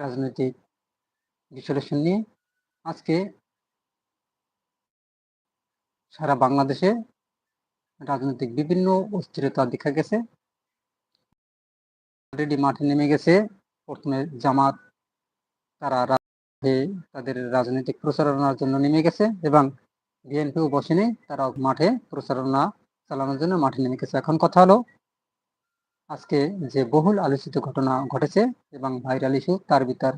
রাজনৈতিক বিশ্লেষণ নিয়ে আজকে সারা বাংলাদেশে রাজনৈতিক বিভিন্ন অস্থিরতা দেখা গেছে। অলরেডি মাঠে নেমে গেছে। প্রথমে জামাত, তারা তাদের রাজনৈতিক প্রচারণার জন্য নেমে গেছে এবং বিএনপিও বসেনি তারা মাঠে প্রচারণা চালানোর জন্য মাঠে নেমে গেছে। এখন কথা হলো আজকে যে বহুল আলোচিত ঘটনা ঘটেছে এবং ভাইরাল ইস্যু, তার ভিতর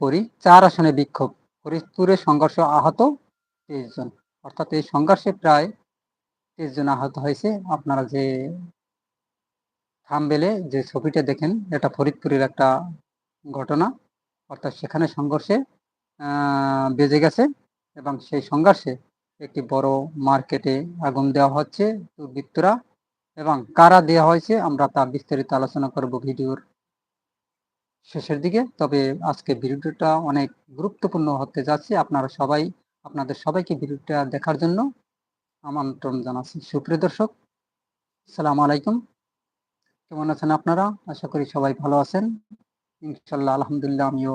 পরি চার আসনে বিক্ষোভ ফরিদপুরে সংঘর্ষ আহত তেইশ জন। অর্থাৎ এই সংঘর্ষে প্রায় তেইশ জন আহত হয়েছে। আপনারা যে থামবেলে যে ছবিটা দেখেন, এটা ফরিদপুরের একটা ঘটনা। অর্থাৎ সেখানে সংঘর্ষে বেজে গেছে এবং সেই সংঘর্ষে একটি বড় মার্কেটে আগুন দেওয়া হচ্ছে। দুর্বৃত্তরা এবং কারা দেওয়া হয়েছে, আমরা তা বিস্তারিত আলোচনা করব ভিডিওর শেষের দিকে। তবে আজকে ভিডিওটা অনেক গুরুত্বপূর্ণ হতে যাচ্ছে। আপনারা সবাই, আপনাদের সবাইকে ভিডিওটা দেখার জন্য আমন্ত্রণ জানাচ্ছি। সুপ্রিয় দর্শক, আসসালামু আলাইকুম। কেমন আছেন আপনারা? আশা করি সবাই ভালো আছেন। ইনশাল্লাহ আলহামদুলিল্লাহ, আমিও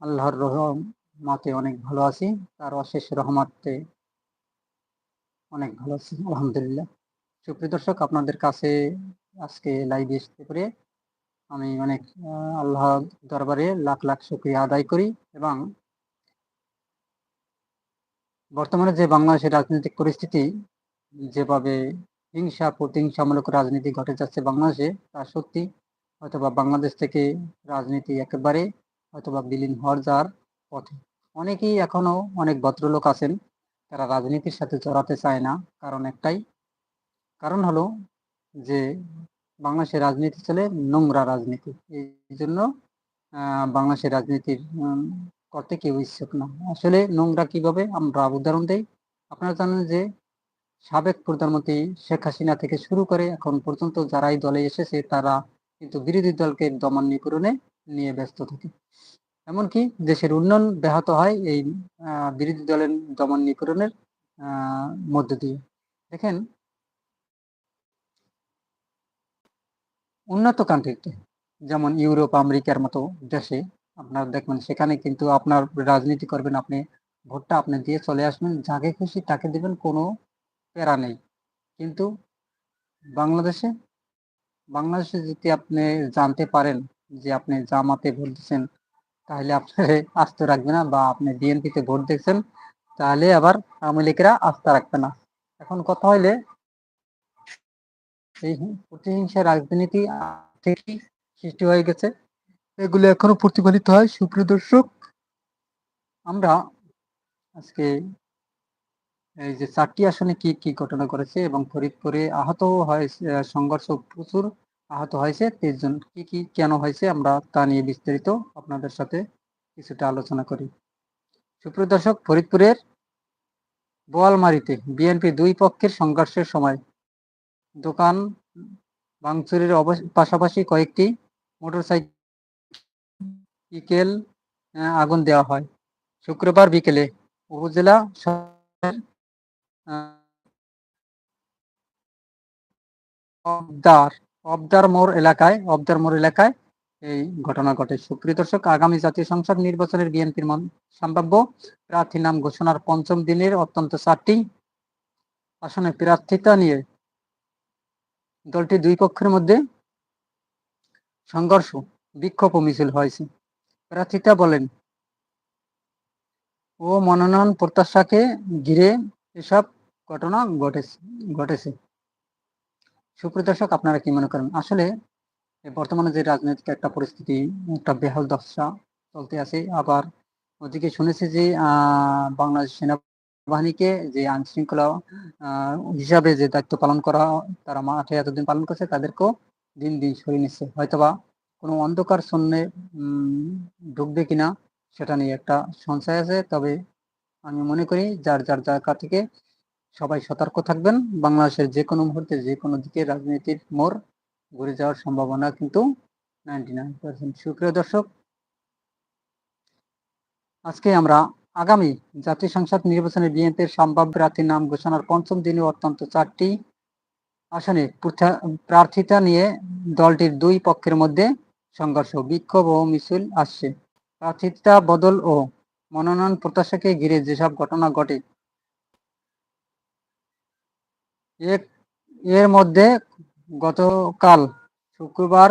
আল্লাহর রহমাতে অনেক ভালো আছি। তার অশেষ রহমাতে অনেক ভালো আছি, আলহামদুলিল্লাহ। সুপ্রিয় দর্শক, আপনাদের কাছে আজকে লাইভে আসতে পেরে আমি অনেক আল্লাহ দরবারে লাখ লাখ শুক্রিয়া আদায় করি এবং বর্তমানে যে বাংলাদেশের রাজনৈতিক পরিস্থিতি যেভাবে হিংসা, প্রতিহিংসামূলক রাজনীতি ঘটে যাচ্ছে বাংলাদেশে, তা সত্যি হয়তোবা বাংলাদেশ থেকে রাজনীতি একেবারে হয়তোবা বিলীন হওয়ার যার পথে। অনেকেই এখনও অনেক ভদ্রলোক আছেন, তারা রাজনীতির সাথে জড়াতে চায় না। কারণ একটাই কারণ হলো যে বাংলাদেশের রাজনীতি চলে নোংরা রাজনীতি। এই জন্য বাংলাদেশের রাজনীতির করতে কেউ ইচ্ছুক না। আসলে নোংরা কীভাবে? আমরা উদাহরণ দেই। আপনারা জানেন যে সাবেক প্রধানমন্ত্রী শেখ হাসিনা থেকে শুরু করে এখন পর্যন্ত যারাই দলে এসেছে, তারা কিন্তু বিরোধী দলকে দমন নিপূরণে নিয়ে ব্যস্ত থাকে। এমনকি দেশের উন্নয়ন ব্যাহত হয় এই বিরোধী দলের দমন নিপূরণের মধ্য দিয়ে। দেখেন উন্নত কান্ট্রিতে যেমন ইউরোপ, আমেরিকার মতো দেশে, আপনার দেখবেন সেখানে কিন্তু আপনার রাজনীতি করবেন, আপনি ভোটটা আপনি দিয়ে চলে আসবেন, যাকে খুশি তাকে দিবেন, কোনো প্যারা নেই। কিন্তু বাংলাদেশে বাংলাদেশে যদি আপনি জানতে পারেন যে আপনি জামাতে ভোট দিচ্ছেন তাহলে আপনাকে আস্থা রাখবে না বা আপনি বিএনপিতে ভোট দিচ্ছেন তাহলে আবার আওয়ামী লীগরা আস্থা রাখবে না। এখন কথা হইলে এই প্রতিহিংসা রাজনীতি থেকেই সৃষ্টি হয়ে গেছে। এগুলো এখনও প্রতিফলিত হয়। সুপ্রিয় দর্শক, আমরা আজকে এই যে চারটি আসনে কি কি ঘটনা করেছে এবং ফরিদপুরে আহত হয়েছে সংঘর্ষ প্রচুর আহত হয়েছে। তেইশ জন কি কি, কেন হয়েছে আমরা তা নিয়ে বিস্তারিত আপনাদের সাথে কিছুটা আলোচনা করি। সুপ্রিয় দর্শক, ফরিদপুরের বোয়ালমারিতে বিএনপি দুই পক্ষের সংঘর্ষের সময় দোকান ভাঙচুরের পাশাপাশি কয়েকটি মোটরসাইকেল আগুন দেওয়া হয়। শুক্রবার বিকেলে উপজেলা অবদার অবদার মোড় এলাকায়, অবদার মোড় এলাকায় এই ঘটনা ঘটে। সুপ্রিয় দর্শক, আগামী জাতীয় সংসদ নির্বাচনের বিএনপির সম্ভাব্য প্রার্থী নাম ঘোষণার পঞ্চম দিনের অত্যন্ত চারটি আসনে প্রার্থিতা নিয়ে দলটি দুই পক্ষের মধ্যে সংঘর্ষ বিক্ষোভ মিছিল হয়েছে। প্রার্থিতা বলেন ও মনোনয়ন প্রত্যাশাকে ঘিরে এসব ঘটনা ঘটেছে ঘটেছে। সুপ্রিয় দর্শক আপনারা কি মনে করেন? আসলে বর্তমানে যে রাজনৈতিক একটা পরিস্থিতি একটা বেহাল দশা চলতে আছে। আবার ওদিকে শুনেছি যে আহ, বাংলাদেশ সেনাবাহিনীকে যে আইন শৃঙ্খলা হিসাবে যে দায়িত্ব পালন করা, তারা মাঠে এতদিন পালন করছে, তাদেরকেও দিন দিন সরিয়ে নিচ্ছে। হয়তোবা কোনো অন্ধকার শূন্যে ঢুকবে কিনা, সেটা নিয়ে একটা সংশয় আছে, তবে আমি মনে করি যার যার জায়গা থেকে সবাই সতর্ক থাকবেন। বাংলাদেশের যে কোনো মুহূর্তে যে কোনো দিকে রাজনীতির মোড় ঘুরে যাওয়ার সম্ভাবনা কিন্তু নাইনটি নাইন পার্সেন্ট সুপ্রিয় দর্শক, আজকে আমরা আগামী জাতীয় সংসদ নির্বাচনে বিএনপির সম্ভাব্য প্রার্থীর নাম ঘোষণার পঞ্চম দিনে অত্যন্ত চারটি আসনে প্রার্থিতা নিয়ে দলটির দুই পক্ষের মধ্যে সংঘর্ষ, বিক্ষোভ ও মিছিল আসছে। প্রার্থিতা বদল ও মনোনয়ন প্রত্যাশাকে ঘিরে যেসব ঘটনা ঘটে এর মধ্যে গতকাল শুক্রবার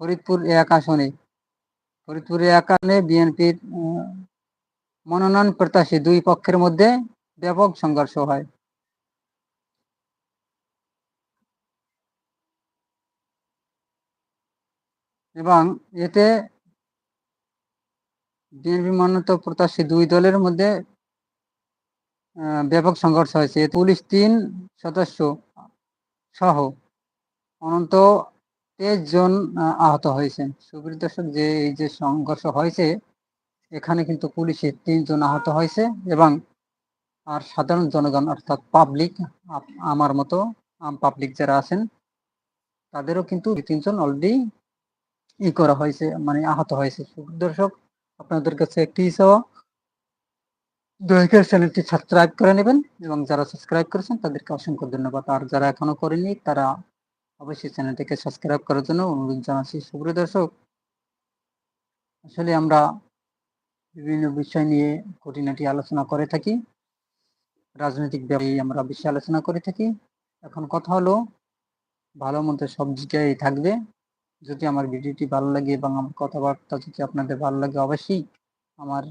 ফরিদপুর এক আসনে, ফরিদপুর এক আসনে বিএনপির মনোনয়ন প্রত্যাশী দুই পক্ষের মধ্যে ব্যাপক সংঘর্ষ হয়। এবং এতে বিএনপি মনোনীত প্রত্যাশী দুই দলের মধ্যে ব্যাপক সংঘর্ষ হয়েছে। পুলিশ তিন সদস্য সহ অনন্ত তেইশ জন আহত হয়েছেন। সুপ্রিয় দর্শক, যে এই যে সংঘর্ষ হয়েছে এখানে কিন্তু পুলিশের তিনজন আহত হয়েছে এবং আর সাধারণ জনগণ অর্থাৎ পাবলিক আমার মতো, আম পাবলিক যারা আছেন, তাদেরও কিন্তু তিনজন অলরেডি ই করা হয়েছে মানে আহত হয়েছে। দর্শক, আপনাদের কাছে একটি চাওয়া দয়া করে চ্যানেলটি সাবস্ক্রাইব করে নেবেন এবং যারা সাবস্ক্রাইব করেছেন, তাদেরকে অসংখ্য ধন্যবাদ। আর যারা এখনও করেনি তারা অবশ্যই চ্যানেলটিকে সাবস্ক্রাইব করার জন্য অনুরোধ জানাচ্ছি। সুপ্রিয় দর্শক, আসলে আমরা বিভিন্ন বিষয় নিয়ে খুঁটিনাটি আলোচনা করে থাকি। রাজনৈতিক ব্যাপারে আমরা বেশি আলোচনা করে থাকি। এখন কথা হলো, ভালো মন্দ সব জায়গায় থাকবে। যদি আমার ভিডিওটি ভালো লাগে এবং আমার কথাবার্তা যদি আপনাদের ভালো লাগে, অবশ্যই আমার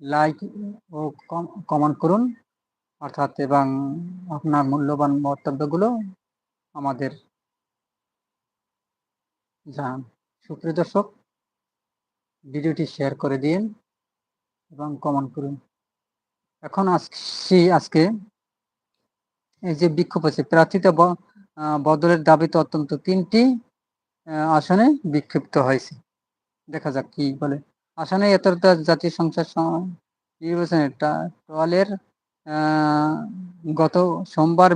লাইক ও কমেন্ট করুন। অর্থাৎ এবং আপনার মূল্যবান মন্তব্যগুলো আমাদের জানান। সুপ্রিয় দর্শক ভিডিওটি শেয়ার করে দিন এবং কমেন্ট করুন। এখন আসছি আজকে। এই যে বিক্ষোভ আছে প্রার্থীতা বদলের দাবিতে অত্যন্ত তিনটি আসনে বিক্ষিপ্ত হয়েছে। দেখা যাক কি বলে। আসনে এতটা জাতীয় সংসদ নির্বাচনে টা- টোয়ালের আহ, গত সোমবার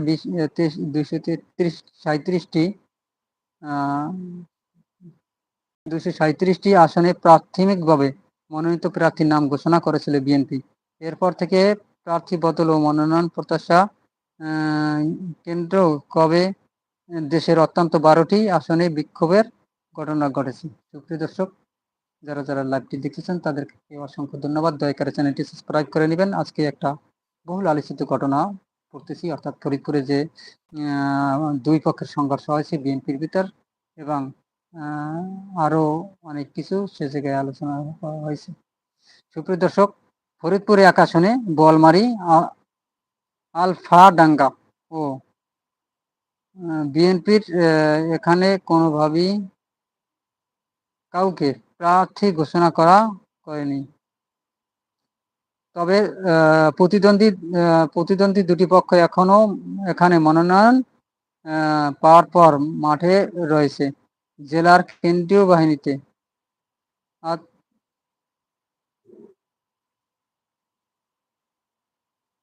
দুইশো তেত্রিশ সাঁত্রিশটি দুশো সাঁত্রিশটি আসনে প্রাথমিকভাবে মনোনীত প্রার্থীর নাম ঘোষণা করেছিল বিএনপি। এরপর থেকে প্রার্থী বদল ও মনোনয়ন প্রত্যাশা কেন্দ্র কবে? দেশের অত্যন্ত বারোটি আসনে বিক্ষোভের ঘটনা ঘটেছে। সুপ্রিয় দর্শক, যারা যারা লাইভটি দেখতেছেন তাদেরকে অসংখ্য ধন্যবাদ। দয়া করে চ্যানেলটি সাবস্ক্রাইব করে নেবেন। আজকে একটা বহুল আলোচিত ঘটনা পড়তেছি অর্থাৎ ফরিদপুরে যে দুই পক্ষের সংঘর্ষ হয়েছে বিএনপির ভিতর এবং আহ, আরও অনেক কিছু সে জায়গায় আলোচনা করা হয়েছে। সুপ্রিয় দর্শক ফরিদপুরে আকাশনে আ- আলফা ডাঙ্গা ও বিএনপির এখানে কোনোভাবেই কাউকে প্রার্থী ঘোষণা করা করেনি। তবে প্রতিদ্বন্দ্বী প্রতিদ্বন্দ্বী দুটি পক্ষ এখনও এখানে মনোনয়ন পাওয়ার পর মাঠে রয়েছে। জেলার কেন্দ্রীয় বাহিনীতে।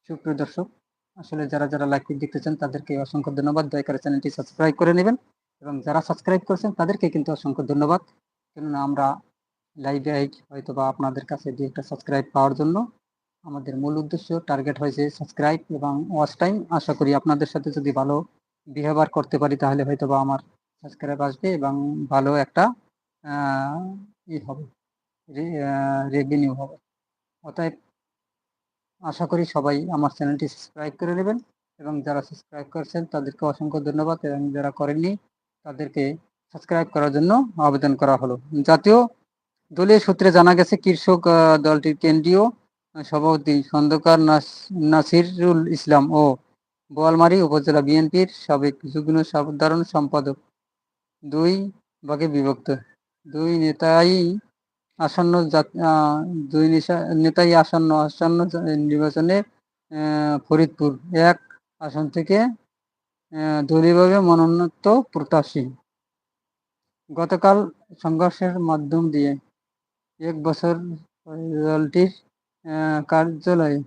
সুপ্রিয় দর্শক, আসলে যারা যারা লাইভটি চান, তাদেরকে অসংখ্য ধন্যবাদ। দয়া করে চ্যানেলটি সাবস্ক্রাইব করে নেবেন এবং যারা সাবস্ক্রাইব করেছেন, তাদেরকে কিন্তু অসংখ্য ধন্যবাদ। কেননা আমরা লাইভে হয়তো বা আপনাদের কাছে দু একটা সাবস্ক্রাইব পাওয়ার জন্য আমাদের মূল উদ্দেশ্য, টার্গেট হয়েছে সাবস্ক্রাইব এবং ওয়াচ টাইম। আশা করি আপনাদের সাথে যদি ভালো বিহেভিয়ার করতে পারি, তাহলে হয়তো বা আমার সাবস্ক্রাইব আসবে এবং ভালো একটা ই হবে রেভিনিউ হবে। অতএব আশা করি সবাই আমার চ্যানেলটি সাবস্ক্রাইব করে নেবেন এবং যারা সাবস্ক্রাইব করেছেন তাদেরকে অসংখ্য ধন্যবাদ এবং যারা করেননি তাদেরকে সাবস্ক্রাইব করার জন্য আবেদন করা হলো। জাতীয় দলীয় সূত্রে জানা গেছে, কৃষক দলটির কেন্দ্রীয় সভাপতি খন্দকার নাসিরুল ইসলাম ও বোয়ালমারী উপজেলা বিএনপির সাবেক যুগ্ম সাধারণ সম্পাদক দুই ভাগে বিভক্ত। দুই নেতাই আসন্ন দুই নেতাই আসন্ন আসন্ন নির্বাচনে ফরিদপুর। এক আসন থেকে দলীয়ভাবে মনোনীত প্রত্যাশী। গতকাল সংঘর্ষের মাধ্যম দিয়ে এক বছর দলটির কার্যালয়ে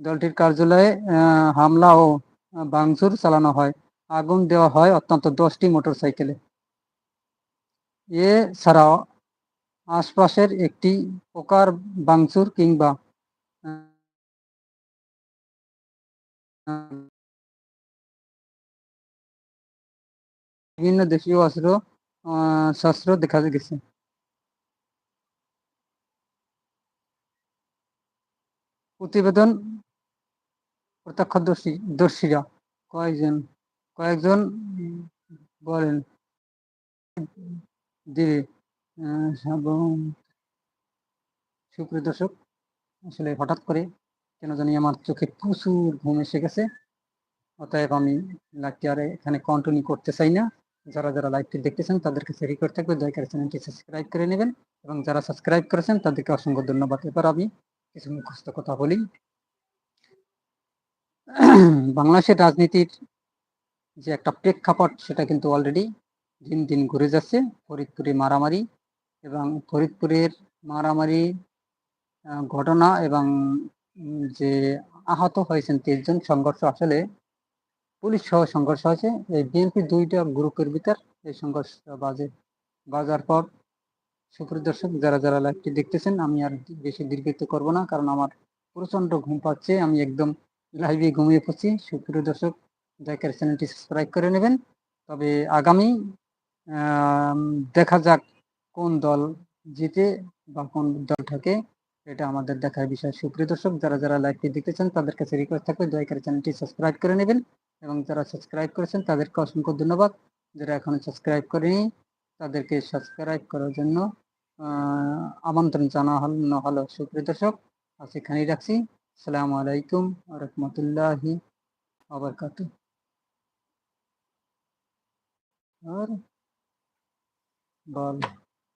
দলটির কার্যালয়ে হামলা ও ভাঙচুর চালানো হয়। আগুন দেওয়া হয় অত্যন্ত দশটি মোটরসাইকেলে। এছাড়াও আশপাশের একটি প্রকার ভাঙচুর কিংবা বিভিন্ন দেশীয় অস্ত্র শস্ত্র দেখা গেছে। প্রতিবেদন প্রত্যক্ষদর্শী, দর্শীরা কয়েকজন কয়েকজন বলেন। আহ, সুপ্রিয় দর্শক আসলে হঠাৎ করে কেন জানি আমার চোখে প্রচুর ঘুম এসে গেছে। অতএব আমি লাইভটি আর এখানে কন্টিনিউ করতে চাই না। যারা যারা লাইভটি দেখতেছেন তাদের কাছে রিকোয়েস্ট থাকবে দয়া করে চ্যানেলটি সাবস্ক্রাইব করে নেবেন এবং যারা সাবস্ক্রাইব করেছেন তাদেরকে অসংখ্য ধন্যবাদ। এবার আমি কিছু মুখস্থ কথা বলি। বাংলাদেশের রাজনীতির যে একটা প্রেক্ষাপট সেটা কিন্তু অলরেডি দিন দিন ঘুরে যাচ্ছে। ফরিদপুরে মারামারি এবং ফরিদপুরের মারামারি ঘটনা এবং যে আহত হয়েছেন তেইশ জন সংঘর্ষ আসলে পুলিশ সহ সংঘর্ষ হয়েছে। এই বিএনপি দুইটা গ্রুপের ভিতর এই সংঘর্ষ বাজে, বাজার পর সুপ্রিয় দর্শক যারা যারা লাইভটি দেখতেছেন, আমি আর বেশি দীর্ঘিত করব না কারণ আমার প্রচণ্ড ঘুম পাচ্ছে। আমি একদম লাইভে ঘুমিয়ে পড়ছি। সুপ্রিয় দর্শক দয়া চ্যানেলটি সাবস্ক্রাইব করে নেবেন। তবে আগামী দেখা যাক কোন দল জিতে বা কোন দল থাকে এটা আমাদের দেখার বিষয়। সুপ্রিয় দর্শক, যারা যারা লাইভটি দেখতেছেন তাদের কাছে রিকোয়েস্ট থাকবে, দয়া করে চ্যানেলটি সাবস্ক্রাইব করে নেবেন। এবং যারা সাবস্ক্রাইব করেছেন, তাদেরকে অসংখ্য ধন্যবাদ। যারা এখনও সাবস্ক্রাইব করেনি, তাদেরকে সাবস্ক্রাইব করার জন্য আমন্ত্রণ জানানো হলো সুপ্রিয় দর্শক, আজ এখানেই রাখছি। আসসালামু আলাইকুম রহমতুল্লাহি আবরকাতু আর বল